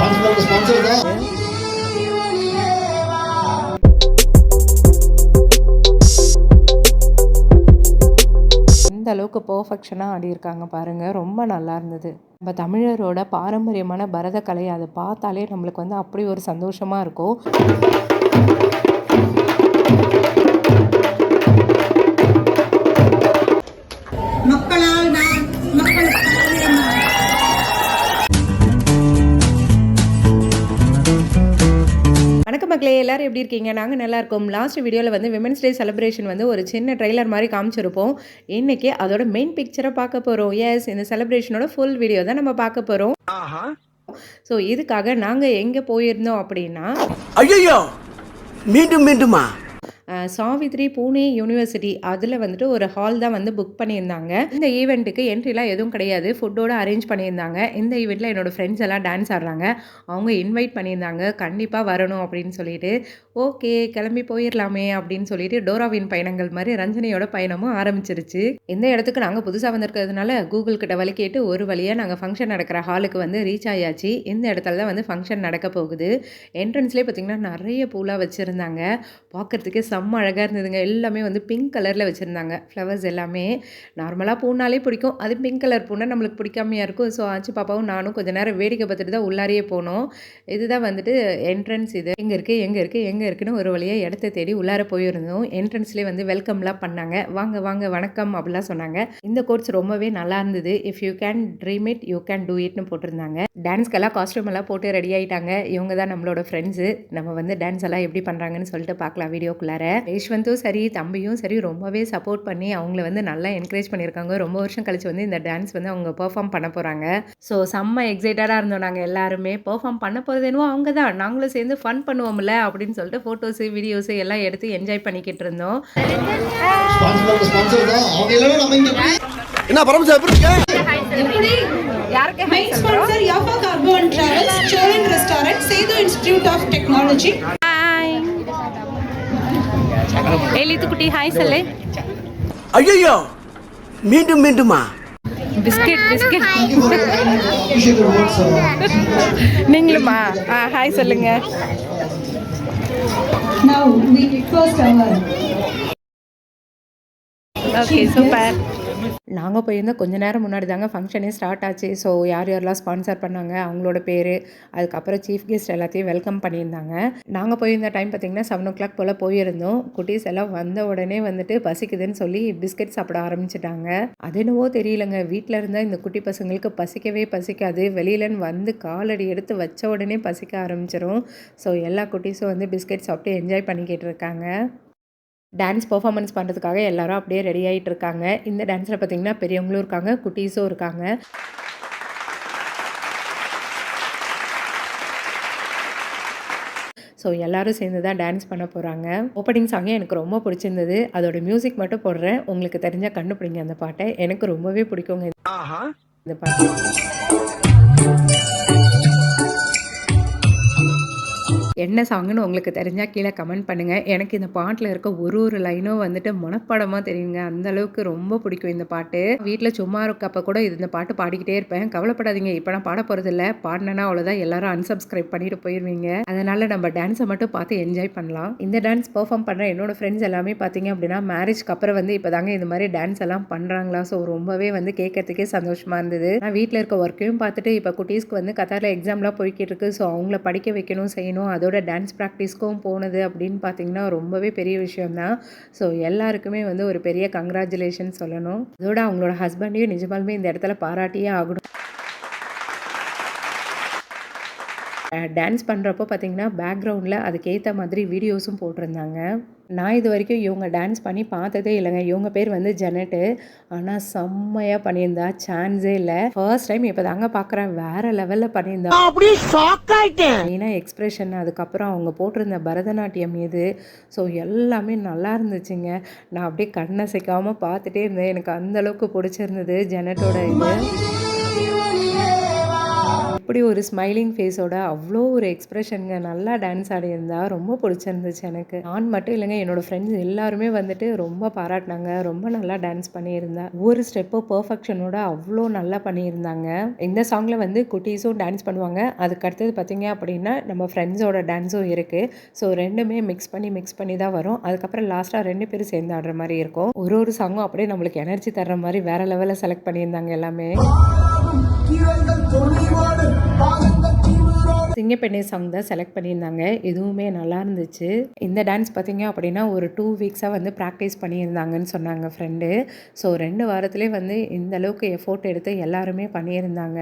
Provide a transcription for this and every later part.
Sponsor இந்த அளவுக்கு பர்ஃபெக்ஷனாக ஆடியிருக்காங்க பாருங்கள் ரொம்ப நல்லா இருந்தது. நம்ம தமிழரோட பாரம்பரியமான பரதக்கலை அதை பார்த்தாலே நம்மளுக்கு வந்து அப்படி ஒரு சந்தோஷமாக இருக்கும். எல்லாரும் எப்படி இருக்கீங்க? நாங்கள் நல்லா இருக்கோம். லாஸ்ட் வீடியோவில் வந்து விமன்ஸ் டே செலிப்ரேஷன் வந்து ஒரு சின்ன ட்ரெய்லர் மாதிரி காமிச்சிருப்போம். இன்னைக்கு அதோட மெயின் பிக்சரை பார்க்க போகிறோம் எஸ் இந்த செலிப்ரேஷனோட ஃபுல் வீடியோ தான் நம்ம பார்க்க போகிறோம் ஸோ இதுக்காக நாங்கள் எங்கே போயிருந்தோம் அப்படின்னா ஐயோ மீண்டும் மீண்டுமா? சாவித்ரி பூனே யூனிவர்சிட்டி அதில் வந்துட்டு ஒரு ஹால் தான் வந்து புக் பண்ணியிருந்தாங்க. இந்த ஈவெண்ட்டுக்கு என்ட்ரிலாம் எதுவும் கிடையாது. ஃபுட்டோடு அரேஞ்ச் பண்ணியிருந்தாங்க. இந்த ஈவெண்ட்டில் என்னோடய ஃப்ரெண்ட்ஸ் எல்லாம் டான்ஸ் ஆடுறாங்க. அவங்க இன்வைட் பண்ணியிருந்தாங்க. கண்டிப்பாக வரணும் அப்படின்னு சொல்லிட்டு. ஓகே கிளம்பி போயிடலாமே அப்படின்னு சொல்லிட்டு டோராவின் பயணங்கள் மாதிரி ரஞ்சனையோட பயணமும் ஆரம்பிச்சிருச்சு. இந்த இடத்துக்கு நாங்கள் புதுசாக வந்திருக்கிறதுனால கூகுள் கிட்ட வழி கேட்டு ஒரு வழியாக நாங்கள் ஃபங்க்ஷன் நடக்கிற ஹாலுக்கு வந்து ரீச் ஆயாச்சு. இந்த இடத்துல தான் வந்து ஃபங்க்ஷன் நடக்க போகுது. என்ட்ரன்ஸ்லேயே பார்த்தீங்கன்னா நிறைய பூலாக வச்சுருந்தாங்க. பார்க்குறதுக்கே செம்ம அழகாக இருந்ததுங்க. எல்லாமே வந்து பிங்க் கலரில் வச்சுருந்தாங்க. ஃப்ளவர்ஸ் எல்லாமே நார்மலாக பூனாலே பிடிக்கும். அது பிங்க் கலர் பூனா நம்மளுக்கு பிடிக்காமையாக இருக்கும். ஸோ ஆச்சு பாப்பாவும் நானும் கொஞ்சம் நேரம் வேடிக்கை பார்த்துட்டு தான் உள்ளாரையே போனோம். இதுதான் வந்துட்டு என்ட்ரன்ஸ் இது. எங்கே இருக்குது எங்கே இருக்குது எங்கே இருக்குன்னு ஒரு வழியாக இடத்த தேடி உள்ளார போயிருந்தோம். என்ட்ரன்ஸ்லேயே வந்து வெல்கம்லாம் பண்ணாங்க. வாங்க வாங்க வணக்கம் அப்படிலாம் சொன்னாங்க. இந்த கோர்ஸ் ரொம்பவே நல்லா இருந்தது. If you can dream it you can do இட்னு போட்டிருந்தாங்க. டான்ஸ்க்கெல்லாம் காஸ்டியூம் எல்லாம் போட்டு ரெடி ஆகிட்டாங்க இவங்க தான் நம்மளோட ஃப்ரெண்ட்ஸு நம்ம வந்து டான்ஸ் எல்லாம் எப்படி பண்ணுறாங்கன்னு சொல்லிட்டு பார்க்கலாம் வீடியோக்குள்ளார. யஷ்வந்தும் சரி தம்பியும் சரி ரொம்பவே சப்போர்ட் பண்ணி அவங்கள வந்து நல்லா என்கரேஜ் பண்ணியிருக்காங்க. ரொம்ப வருஷம் கழிச்சு வந்து இந்த டான்ஸ் வந்து அவங்க பெர்ஃபார்ம் பண்ண போகிறாங்க ஸோ செம்ம எக்ஸைட்டடாக இருந்தோம் நாங்கள் எல்லாருமே. பெர்ஃபார்ம் பண்ண போகிறது என்னவோ அவங்க தான் நாங்களும் சேர்ந்து ஃபன் பண்ணுவோம்ல அப்படின்னு சொல்லிட்டு ஃபோட்டோஸு வீடியோஸு எல்லாம் எடுத்து என்ஜாய் பண்ணிக்கிட்டு இருந்தோம். ஸ்பான்சர் ஸ்பான்சர் என்ன பரமசா எப்படி இருக்க? யாருக்கு sponsor Yafa Cargo and Travels, Cholan Restaurant, Sedu Institute of Technology. Hi எலித்துக்குட்டி hi சொல்லு ஐயோ மீண்டும் மீண்டுமா பிஸ்கெட் பிஸ்கெட் நீங்களுமா ஆ ஹாய் சொல்லுங்க ஓகே சூப்பர் நாங்கள் போயிருந்தோம். கொஞ்ச நேரம் முன்னாடி தாங்க ஃபங்க்ஷனே ஸ்டார்ட் ஆச்சு. ஸோ யார் யாரெல்லாம் ஸ்பான்சர் பண்ணாங்க அவங்களோட பேர் அதுக்கப்புறம் சீஃப் கெஸ்ட் எல்லாத்தையும் வெல்கம் பண்ணியிருந்தாங்க. நாங்கள் போயிருந்த டைம் பார்த்திங்கன்னா செவன் ஓ கிளாக் போல் போயிருந்தோம். குட்டீஸ் எல்லாம் வந்த உடனே வந்துட்டு பசிக்குதுன்னு சொல்லி பிஸ்கெட் சாப்பிட ஆரம்பிச்சிட்டாங்க. அது என்னவோ தெரியலங்க. வீட்டில் இருந்தால் இந்த குட்டி பசங்களுக்கு பசிக்கவே பசிக்காது. வெளியிலன்னு வந்து காலடி எடுத்து வச்ச உடனே பசிக்க ஆரம்பிச்சிடும் ஸோ எல்லா குட்டீஸும் வந்து பிஸ்கெட் சாப்பிட்டு என்ஜாய் பண்ணிக்கிட்டு இருக்காங்க. டான்ஸ் பெர்ஃபார்மன்ஸ் பண்ணுறதுக்காக எல்லாரும் அப்படியே ரெடி ஆகிட்டு இருக்காங்க இந்த டான்ஸில் பார்த்தீங்கன்னா பெரியவங்களும் இருக்காங்க குட்டீஸும் இருக்காங்க. ஸோ எல்லாரும் சேர்ந்து தான் டான்ஸ் பண்ண போகிறாங்க ஓப்பனிங் சாங்கே எனக்கு ரொம்ப பிடிச்சிருந்தது. அதோட மியூசிக் மட்டும் போடுறேன். உங்களுக்கு தெரிஞ்சால் கண்டுபிடிங்க அந்த பாட்டை. எனக்கு ரொம்பவே பிடிக்குங்க இந்த பாட்டு. என்ன சாங்குன்னு உங்களுக்கு தெரிஞ்சால் கீழே கமெண்ட் பண்ணுங்கள் எனக்கு இந்த பாட்டில் இருக்க ஒரு ஒரு லைனும் வந்துட்டு மனப்படமாக தெரியுங்க. அந்த அளவுக்கு ரொம்ப பிடிக்கும் இந்த பாட்டு. வீட்டில் சும்மா இருக்கப்ப கூட இது இந்த பாட்டு பாடிக்கிட்டே இருப்பேன். கவலைப்படாதீங்க இப்போ நான் பாட போகிறதில்ல பாடினேன்னா அவ்வளோதான் எல்லாரும் அன்சப்ஸ்கிரைப் பண்ணிட்டு போயிடுவீங்க அதனால் நம்ம டான்ஸை மட்டும் பார்த்து என்ஜாய் பண்ணலாம். இந்த டான்ஸ் பெர்ஃபார்ம் பண்ணுற என்னோட ஃப்ரெண்ட்ஸ் எல்லாமே பார்த்தீங்க அப்படின்னா மேரேஜ்க்கு அப்புறம் வந்து இப்போ தாங்க இந்த மாதிரி டான்ஸ் எல்லாம் பண்ணுறாங்களா ஸோ ரொம்பவே வந்து கேட்கறதுக்கே சந்தோஷமாக இருந்தது. நான் வீட்டில் இருக்க ஒர்க்கையும் பார்த்துட்டு இப்போ குட்டீஸ்க்கு வந்து கத்தாரில் எக்ஸாம்லாம் போய்கிட்டு இருக்கு. ஸோ அவங்கள படிக்க வைக்கணும் செய்யணும் அதோட டான்ஸ் ப்ராக்டிஸ்க்கும் போனது அப்படின்னு பார்த்தீங்கன்னா ரொம்பவே பெரிய விஷயம்தான். ஸோ எல்லாருக்குமே வந்து ஒரு பெரிய கங்க்ராச்சுலேஷன் சொல்லணும். அதோட அவங்களோட ஹஸ்பண்டையும் நிஜமாலுமே இந்த இடத்துல பாராட்டியே ஆகணும். டான்ஸ் பண்ணுறப்போ பார்த்தீங்கன்னா பேக்ரவுண்டில் அதுக்கேற்ற மாதிரி வீடியோஸும் போட்டிருந்தாங்க. நான் இது வரைக்கும் இவங்க டான்ஸ் பண்ணி பார்த்ததே இல்லைங்க. இவங்க பேர் வந்து ஜெனட்டு. ஆனால் செம்மையாக பண்ணியிருந்தா. சான்ஸே இல்லை. ஃபர்ஸ்ட் டைம் இப்போ தாங்க பார்க்குறேன் வேறு லெவலில் பண்ணியிருந்தா. அப்படியே ஷாக் ஆயிட்டேன். மெயினாக எக்ஸ்ப்ரெஷன் அதுக்கப்புறம் அவங்க போட்டிருந்த பரதநாட்டியம் இது. ஸோ எல்லாமே நல்லா இருந்துச்சுங்க. நான் அப்படியே கண்ணை சிக்காமல் பார்த்துட்டே இருந்தேன். எனக்கு அந்த அளவுக்கு பிடிச்சிருந்தது ஜெனட்டோட இது. அப்படி ஒரு ஸ்மைலிங் ஃபேஸோட அவ்வளோ ஒரு எக்ஸ்ப்ரெஷனுங்க நல்லா டான்ஸ் ஆடியிருந்தா ரொம்ப பிடிச்சிருந்துச்சு எனக்கு. நான் மட்டும் இல்லைங்க என்னோடய ஃப்ரெண்ட்ஸ் எல்லாருமே வந்துட்டு ரொம்ப பாராட்டினாங்க. ரொம்ப நல்லா டான்ஸ் பண்ணியிருந்தா. ஒவ்வொரு ஸ்டெப்பும் பர்ஃபெக்ஷனோட அவ்வளோ நல்லா பண்ணியிருந்தாங்க. இந்த சாங்கில் வந்து குட்டீஸும் டான்ஸ் பண்ணுவாங்க. அதுக்கு அடுத்தது பார்த்தீங்க அப்படின்னா நம்ம ஃப்ரெண்ட்ஸோட டான்ஸும் இருக்குது ஸோ ரெண்டுமே மிக்ஸ் பண்ணி மிக்ஸ் பண்ணி தான் வரும். அதுக்கப்புறம் லாஸ்ட்டாக ரெண்டு பேரும் சேர்ந்து ஆடுற மாதிரி இருக்கும். ஒரு ஒரு சாங்கும் அப்படியே நம்மளுக்கு எனர்ஜி தர்ற மாதிரி வேற லெவலில் செலக்ட் பண்ணியிருந்தாங்க எல்லாமே. சிங்கப்பெண்ணை சாங் தான் செலக்ட் பண்ணியிருந்தாங்க. எதுவுமே நல்லா இருந்துச்சு. இந்த டான்ஸ் பார்த்தீங்க அப்படின்னா ஒரு டூ வீக்ஸாக வந்து ப்ராக்டிஸ் பண்ணியிருந்தாங்கன்னு சொன்னாங்க ஃப்ரெண்டு ஸோ ரெண்டு வாரத்துலேயே வந்து இந்த அளவுக்கு எஃபோர்ட் எடுத்து எல்லாருமே பண்ணியிருந்தாங்க.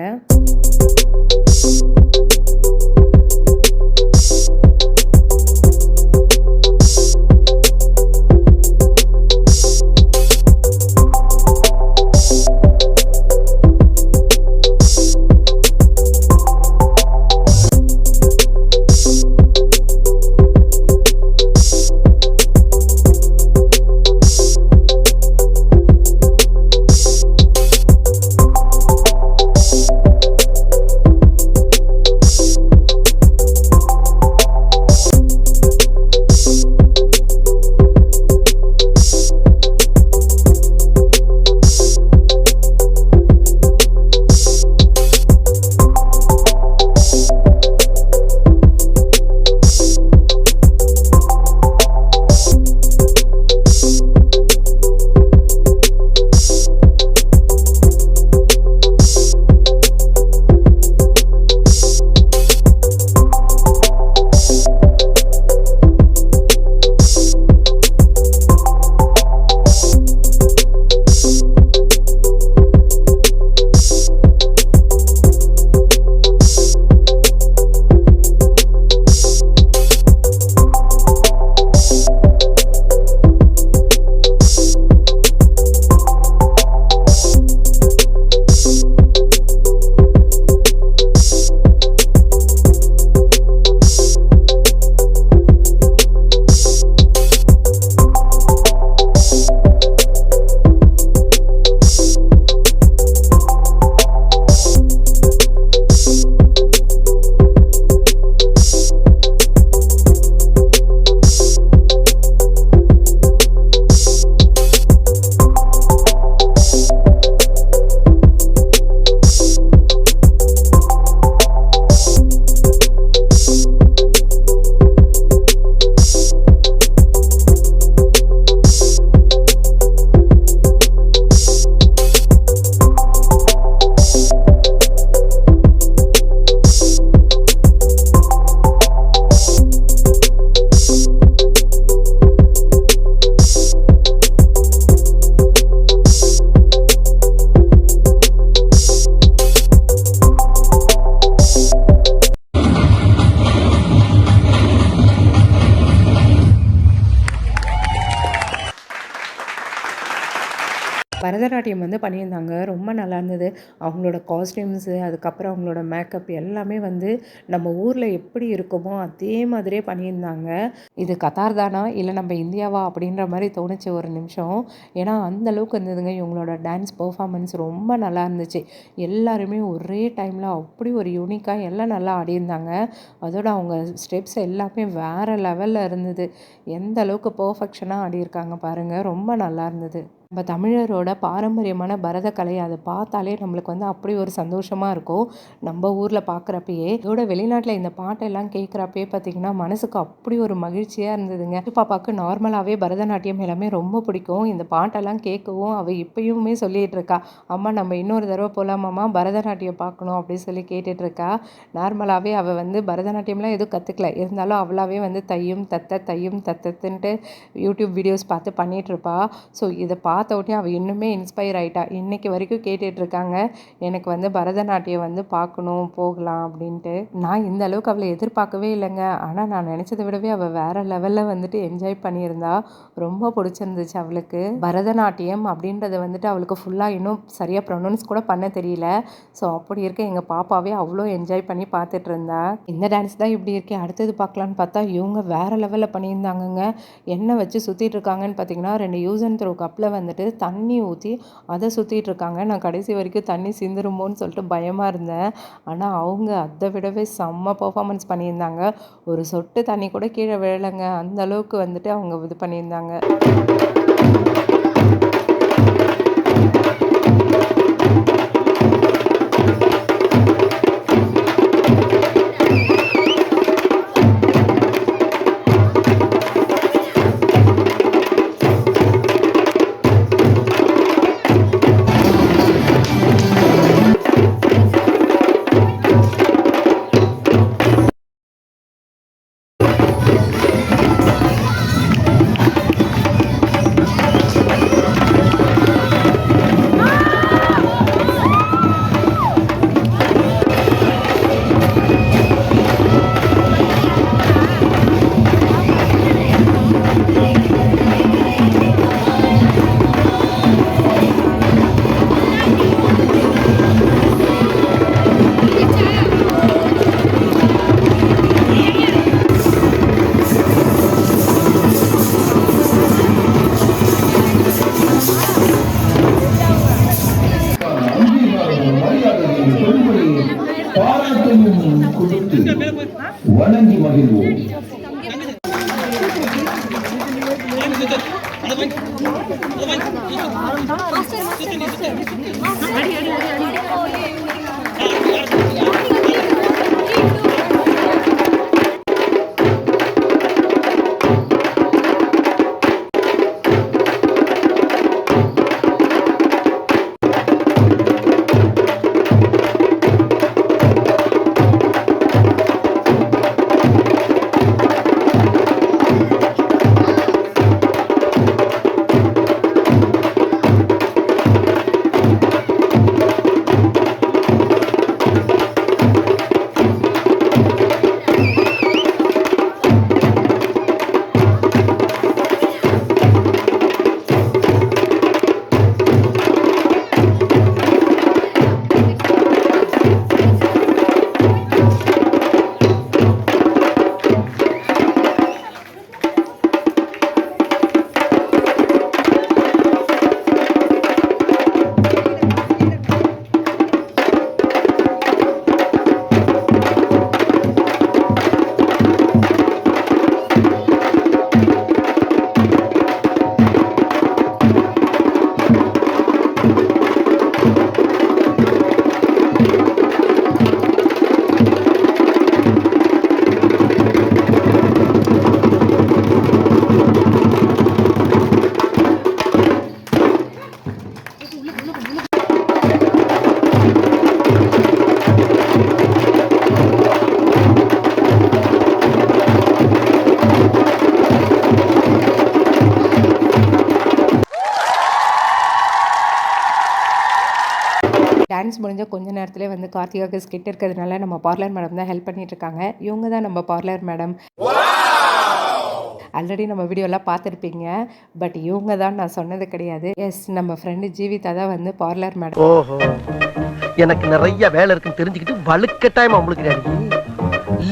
பரதநாட்டியம் வந்து பண்ணியிருந்தாங்க. ரொம்ப நல்லா இருந்தது. அவங்களோட காஸ்டியூம்ஸு அதுக்கப்புறம் அவங்களோட மேக்கப் எல்லாமே வந்து நம்ம ஊரில் எப்படி இருக்குமோ அதே மாதிரியே பண்ணியிருந்தாங்க. இது கத்தார் தானா? இல்லை நம்ம இந்தியாவா? அப்படின்ற மாதிரி தோணுச்சு ஒரு நிமிஷம். ஏன்னா அந்த அளவுக்கு இருந்ததுங்க. இவங்களோட டான்ஸ் பர்ஃபாமன்ஸ் ரொம்ப நல்லா இருந்துச்சு. எல்லாருமே ஒரே டைமில் அப்படி ஒரு யூனிக்காக எல்லாம் நல்லா ஆடியிருந்தாங்க. அதோட அவங்க ஸ்டெப்ஸ் எல்லாமே வேறு லெவலில் இருந்தது. எந்த அளவுக்கு பர்ஃபெக்ஷனாக ஆடியிருக்காங்க பாருங்கள் ரொம்ப நல்லா இருந்தது. நம்ம தமிழரோட பாரம்பரியமான பரதக்கலை அதை பார்த்தாலே நம்மளுக்கு வந்து அப்படி ஒரு சந்தோஷமாக இருக்கும். நம்ம ஊரில் பார்க்குறப்பயே இதோட வெளிநாட்டில் இந்த பாட்டெல்லாம் கேட்குறப்பயே பார்த்திங்கன்னா மனசுக்கு அப்படி ஒரு மகிழ்ச்சியாக இருந்ததுங்க. பாப்பாவுக்கு நார்மலாகவே பரதநாட்டியம் எல்லாமே ரொம்ப பிடிக்கும். இந்த பாட்டெல்லாம் கேட்கவும் அவள் இப்பயுமே சொல்லிகிட்டு இருக்கா அம்மா நம்ம இன்னொரு தடவை போகலாமாம்மா பரதநாட்டியம் பார்க்கணும் அப்படின்னு சொல்லி கேட்டுட்ருக்கா நார்மலாகவே அவள் வந்து பரதநாட்டியம்லாம் எதுவும் கற்றுக்கல இருந்தாலும் அவளாவே வந்து தையும் தத்த தையும் தத்தத்துன்ட்டு யூடியூப் வீடியோஸ் பார்த்து பண்ணிகிட்ருப்பா ஸோ இதை பா பார்த்த உடனே அவள் இன்னுமே இன்ஸ்பயர் ஆகிட்டா இன்றைக்கி வரைக்கும் கேட்டுட்ருக்காங்க எனக்கு வந்து பரதநாட்டியம் வந்து பார்க்கணும் போகலாம் அப்படின்ட்டு. நான் இந்த அளவுக்கு அவளை எதிர்பார்க்கவே இல்லைங்க. ஆனால் நான் நினச்சதை விடவே அவள் வேறு லெவலில் வந்துட்டு என்ஜாய் பண்ணியிருந்தா ரொம்ப பிடிச்சிருந்துச்சு அவளுக்கு. பரதநாட்டியம் அப்படின்றத வந்துட்டு அவளுக்கு ஃபுல்லாக இன்னும் சரியாக ப்ரொனவுன்ஸ் கூட பண்ண தெரியல. ஸோ அப்படி இருக்க எங்கள் பாப்பாவே அவ்வளோ என்ஜாய் பண்ணி பார்த்துட்டு இருந்தா. இந்த டான்ஸ் தான் இப்படி இருக்கே அடுத்தது பார்க்கலான்னு பார்த்தா இவங்க வேறு லெவலில் பண்ணியிருந்தாங்கங்க. என்ன வச்சு சுற்றிட்டு இருக்காங்கன்னு பார்த்தீங்கன்னா ரெண்டு யூஸ் அண்ட் த்ரோ கப்பில் வந்து வந்துட்டு தண்ணி ஊற்றி அதை சுற்றிட்டு இருக்காங்க நான் கடைசி வரைக்கும் தண்ணி சிந்துருமோன்னு சொல்லிட்டு பயமாக இருந்தேன். ஆனால் அவங்க அதை விடவே செம்ம பர்ஃபாமன்ஸ் பண்ணியிருந்தாங்க. ஒரு சொட்டு தண்ணி கூட கீழே விழலைங்க. அந்த அளவுக்கு வந்துட்டு அவங்க இது பண்ணியிருந்தாங்க. கொடுத்து வணங்கி மகிழ்வோம் டான்ஸ் முடிஞ்ச கொஞ்ச நேரத்துலேயே வந்து கார்த்திகாக்கு ஸ்கிட் இருக்கிறதுனால நம்ம பார்லர் மேடம் தான் ஹெல்ப் பண்ணிட்டு இருக்காங்க. இவங்க தான் நம்ம பார்லர் மேடம். ஆல்ரெடி நம்ம வீடியோலாம் பார்த்துருப்பீங்க. பட் இவங்க தான் நான் சொன்னது கிடையாது. எஸ் நம்ம ஃப்ரெண்டு ஜீவிதா தான் வந்து பார்லர் மேடம். ஓஹோ. எனக்கு நிறைய வேலை இருக்குன்னு தெரிஞ்சுக்கிட்டு வலுக்கட்டாயமா முழுக்கிறாரு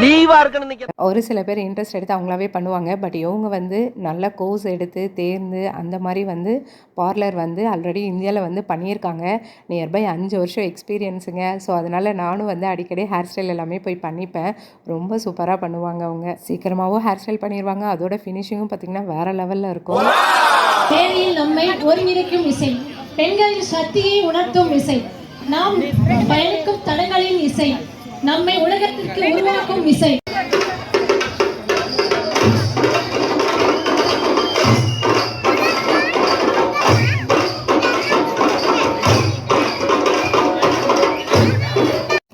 லீவா இருக்கணும் நீங்க ஒரு சில பேர் இன்ட்ரெஸ்ட் எடுத்து அவங்களாவே பண்ணுவாங்க. பட் இவங்க வந்து நல்ல கோர்ஸ் எடுத்து தேர்ந்து அந்த மாதிரி வந்து பார்லர் வந்து ஆல்ரெடி இந்தியாவில் வந்து பண்ணியிருக்காங்க. நியர்பை அஞ்சு வருஷம் எக்ஸ்பீரியன்ஸுங்க ஸோ அதனால் நானும் வந்து அடிக்கடி ஹேர் ஸ்டைல் எல்லாமே போய் பண்ணிப்பேன். ரொம்ப சூப்பராக பண்ணுவாங்க அவங்க. சீக்கிரமாகவும் ஹேர் ஸ்டைல் பண்ணிடுவாங்க அதோட ஃபினிஷிங்கும் பார்த்திங்கன்னா வேறு லெவலில் இருக்கும். தேனியில் நம்மை ஒருங்கிணைக்கும் இசை. பெண்களின் சக்தியை உணர்த்தும் இசை. நாம் பயணிக்கும் தடங்களின் இசை. நம்மை உலகத்திற்கு உருவாக்கும் விசை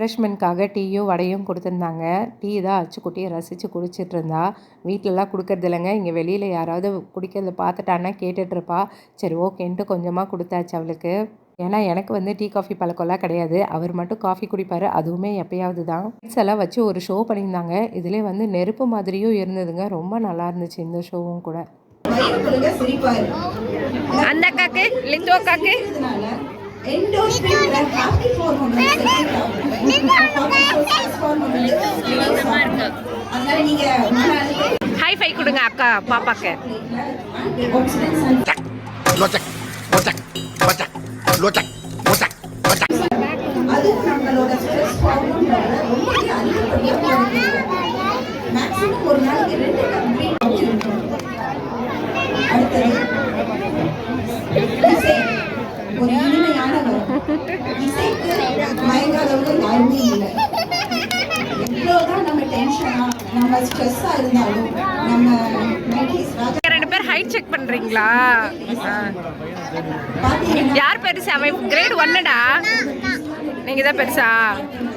ரெஃப்ரெஷ்மெண்ட்காக டீயும் வடையும் கொடுத்துருந்தாங்க. டீ தான் அச்சு குட்டியை ரசித்து குடிச்சிட்டு இருந்தா. வீட்டிலலாம் கொடுக்கறது இல்லைங்க இங்கே வெளியில் யாராவது குடிக்கிறத பார்த்துட்டான்னா கேட்டுட்ருப்பா சரி ஓகேன்ட்டு கொஞ்சமாக கொடுத்தாச்சு அவளுக்கு. ஏன்னா எனக்கு வந்து டீ காஃபி பழக்கம்லாம் கிடையாது. அவர் மட்டும் காஃபி குடிப்பார். அதுவுமே எப்பயாவது தான். Lights எல்லாம் வச்சு ஒரு ஷோ பண்ணியிருந்தாங்க. இதிலே வந்து நெருப்பு மாதிரியும் இருந்ததுங்க. ரொம்ப நல்லா இருந்துச்சு இந்த ஷோவும் கூட. அந்த காக்கு லிட்டோ காக்கு ஹை ஃபை கொடுங்க அக்கா பாப்பாக்கு. லோட்டக் லோட்டக் லோட்டக் அது நம்மளோட ஸ்ட்ரெஸ் ரொம்ப அதிகப்படுத்தி மேக்ஸிமம் ஒரு நாளைக்கு ரெண்டு கப் green அடுத்தது ஒரு இனிமையான இசைக்கு யாருமே இல்லை. எவ்வளோதான் நம்ம டென்ஷனா நம்ம ஸ்ட்ரெஸ்ஸா இருந்தாலும் நம்ம நைன்டிஸ் ராஜா ஹைட் செக் பண்றீங்களா? யார் பெருசா? அவன் கிரேட் ஒன்னுடா நீங்க தான் பெருசா?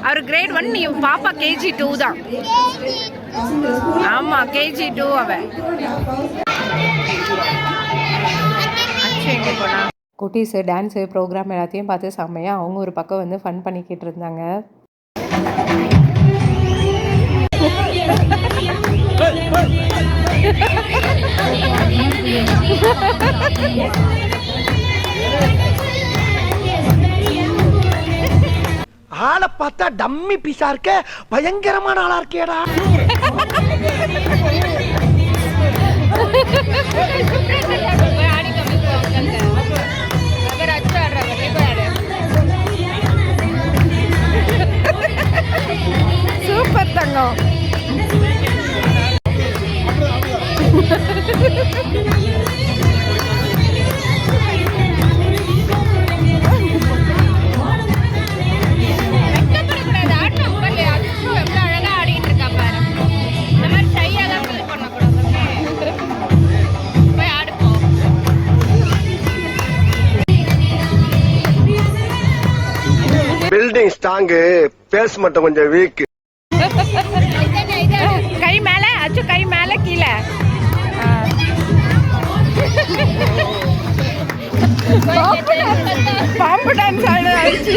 அவர் கிரேட் ஒன் நீ பாப்பா கேஜி டூ தான். ஆமா கேஜி டூ அவன். அச்சு எங்க போனா? குட்டீஸு டான்ஸு ப்ரோக்ராம் எல்லாத்தையும் பார்த்து செம்மையாக அவங்க ஒரு பக்கம் வந்து ஃபன் பண்ணிக்கிட்டு இருந்தாங்க. ஆளை பார்த்தா டம்மி பீஸா இருக்க பயங்கரமான ஆளா இருக்கேடா. சூப்பர் தங்கம். பில்டிங் ஸ்ட்ராங்கு பேஸ் மட்டும் கொஞ்சம் வீக் பாம்பு டான்ஸ் ஆடுச்சு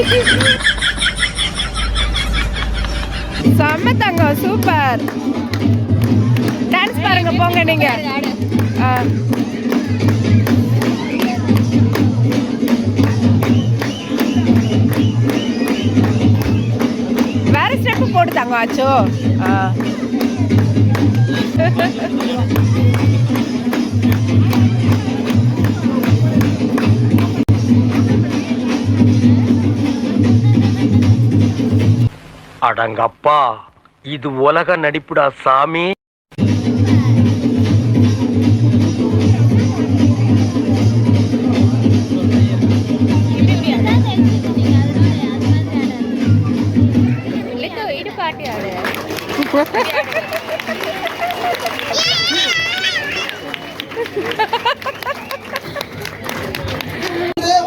செம்ம தங்கம் சூப்பர் டான்ஸ் பாருங்க போங்க நீங்க. ஆ. வேற ஸ்டெப் போட்டு தாங்க ஆச்சோ. ஆ. அடங்கப்பா. இது உலக நடிப்புடா சாமி.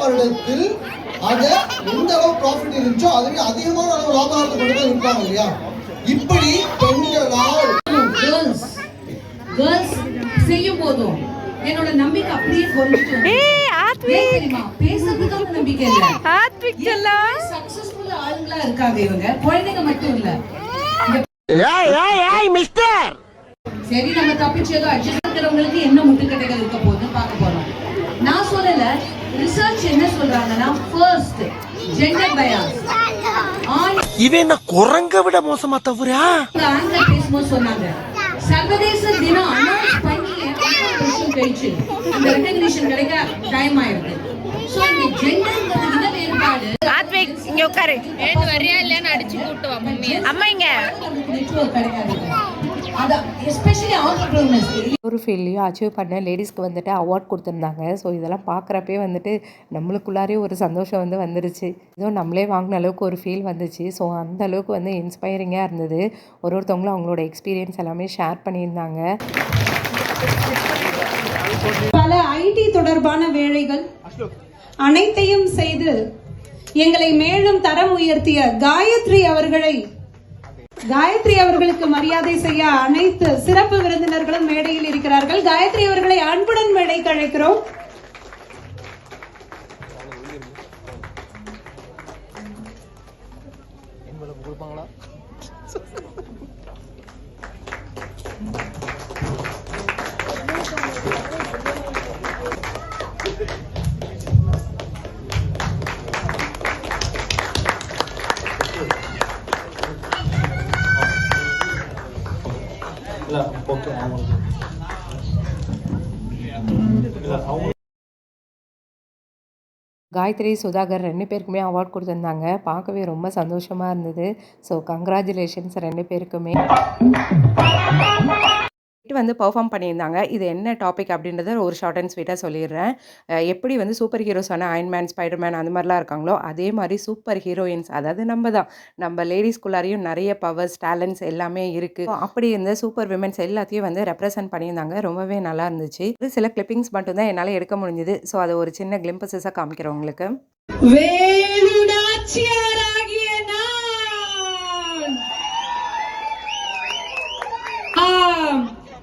வருடத்தில் அது எந்த அளவு ப்ராஃபிட் இருந்துச்சோ அதுக்கு அதிகமான அளவு லாபகத்தை கொண்டு தான் இருப்பாங்க இல்லையா? இப்படி பெண்களால் கேர்ள்ஸ் கேர்ள்ஸ் செய்யும் போதும் என்னோட நம்பிக்கை அப்படியே குறைஞ்சிட்டு. ஏய் ஆத்வி ஏன் தெரியுமா? பேசுறதுக்காக நம்பிக்கை இல்ல. ஆத்விக் செல்லம் சக்சஸ்ஃபுல் ஆளுங்களா இருக்காங்க இவங்க. குழந்தைங்க மட்டும் இல்ல. ஏய் ஏய் ஏய் மிஸ்டர் சரி நம்ம தப்பிச்சு ஏதோ அட்ஜஸ்ட் இருக்கிறவங்களுக்கு என்ன முட்டுக்கட்டைகள் இருக்க போகுதுன்னு பார்க்க போறோம். ரிசர்ச் என்ன சொல்றாங்கன்னா ஃபர்ஸ்ட் ஜெண்டர் பயாஸ் இவன் என்ன குரங்க விட மோசமா தவறா? ஆங்கில பேசும்போது சொன்னாங்க. சர்வதேச தினம் அனௌன்ஸ் பண்ணி வருஷம் கழிச்சு. அந்த ரெகக்னிஷன் கிடைக்க டைம் ஆயிருக்கு. சோ இந்த ஜெண்டர் இன வேறுபாடு? ஆத்விக் இங்க உட்காரு. அம்மா இங்க. நெட்வொர்க் கிடைக்காது. அத எஸ்பெஷலி ஆண்டர்பிரினர்ஸ் ஒரு ஃபீல்டையும் அச்சீவ் பண்ண லேடிஸ்க்கு வந்துட்டு அவார்ட் கொடுத்துருந்தாங்க. ஸோ இதெல்லாம் பார்க்குறப்பே வந்துட்டு நம்மளுக்குள்ளாரே ஒரு சந்தோஷம் வந்து வந்துருச்சு. ஏதோ நம்மளே வாங்கின அளவுக்கு ஒரு ஃபீல் வந்துச்சு. ஸோ அந்த அளவுக்கு வந்து இன்ஸ்பைரிங்காக இருந்தது. ஒரு ஒருத்தவங்களும் அவங்களோட எக்ஸ்பீரியன்ஸ் எல்லாமே ஷேர் பண்ணியிருந்தாங்க. பல ஐடி தொடர்பான வேலைகள் அனைத்தையும் செய்து எங்களை மேலும் தரம் உயர்த்திய காயத்ரி அவர்களை காயத்ரி அவர்களுக்கு மரியாதை செய்ய அனைத்து சிறப்பு விருந்தினர்களும் மேடையில் இருக்கிறார்கள். காயத்ரி அவர்களை அன்புடன் மேடைக்கு அழைக்கிறோம். காயத்ரி சுதாகர் ரெண்டு பேருக்குமே அவார்ட் கொடுத்துருந்தாங்க. பார்க்கவே ரொம்ப சந்தோஷமாக இருந்தது. ஸோ கங்க்ராச்சுலேஷன்ஸ் ரெண்டு பேருக்குமே. வந்து பர்ஃபார்ம் பண்ணியிருந்தாங்க. இது என்ன டாபிக் அப்படின்றத ஒரு ஷார்ட் அண்ட் ஸ்வீட்டாக சொல்லிடுறேன். எப்படி வந்து சூப்பர் ஹீரோஸான அயன்மேன் ஸ்பைடர்மேன் அந்த மாதிரிலாம் இருக்காங்களோ அதே மாதிரி சூப்பர் ஹீரோயின்ஸ் அதாவது நம்ம தான். நம்ம லேடிஸ்குள்ளாரையும் நிறைய பவர்ஸ் டேலண்ட்ஸ் எல்லாமே இருக்குது அப்படி இருந்த சூப்பர் விமென்ஸ் எல்லாத்தையும் வந்து ரெப்ரசென்ட் பண்ணியிருந்தாங்க. ரொம்பவே நல்லா இருந்துச்சு. ஒரு சில கிளிப்பிங்ஸ் மட்டும்தான் என்னால் எடுக்க முடிஞ்சுது. ஸோ அதை ஒரு சின்ன கிளிம்பஸஸாக காமிக்கிறவங்களுக்கு வேலுநாச்சியாராகிய நான்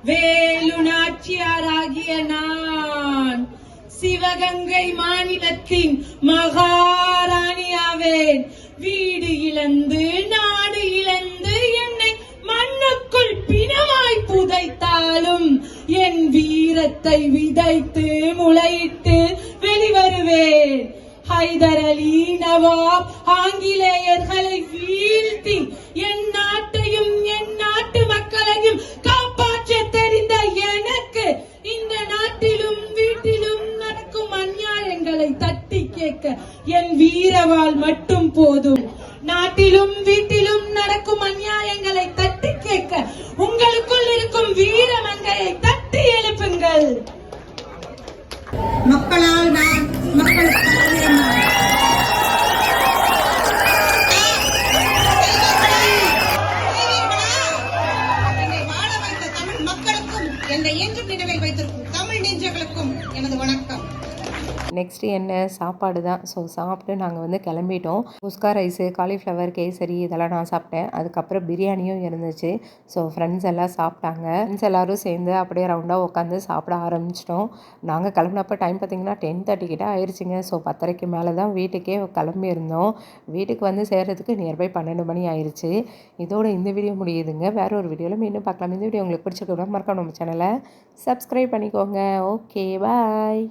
வேலு வேலுநாச்சியாராகிய நான் சிவகங்கை மாநிலத்தின் மகாராணியாவேன். வீடு இழந்து நாடு இழந்து என்னை மண்ணுக்குள் பிணமாய் புதைத்தாலும் என் வீரத்தை விதைத்து முளையிட்டு வெளிவருவேன். ஹைதர் அலி நவாப் ஆங்கிலேயர்களை வீழ்த்தி என்ன நெக்ஸ்ட்டு என்ன? சாப்பாடு தான். ஸோ சாப்பிட்டு நாங்கள் வந்து கிளம்பிட்டோம். குஸ்கா ரைஸு காலிஃப்ளவர் கேசரி இதெல்லாம் நான் சாப்பிட்டேன். அதுக்கப்புறம் பிரியாணியும் இருந்துச்சு. ஸோ ஃப்ரெண்ட்ஸ் எல்லாம் சாப்பிட்டாங்க. ஃப்ரெண்ட்ஸ் எல்லோரும் சேர்ந்து அப்படியே ரவுண்டாக உட்காந்து சாப்பிட ஆரம்பிச்சிட்டோம். நாங்கள் கிளம்புனப்போ டைம் பார்த்திங்கன்னா டென் தேர்ட்டி கிட்ட ஆயிடுச்சுங்க ஸோ பத்தரைக்கு மேலே தான் வீட்டுக்கே கிளம்பி இருந்தோம் வீட்டுக்கு வந்து சேர்கிறதுக்கு நியர்பை பன்னெண்டு மணி ஆயிடுச்சு இதோட இந்த வீடியோ முடியுதுங்க. வேற ஒரு வீடியோவில் மீண்டும் பார்க்கலாம். இந்த வீடியோ உங்களுக்கு பிடிச்சிருக்கோம் மறக்காம நம்ம சேனலை சப்ஸ்கிரைப் பண்ணிக்கோங்க. Okay bye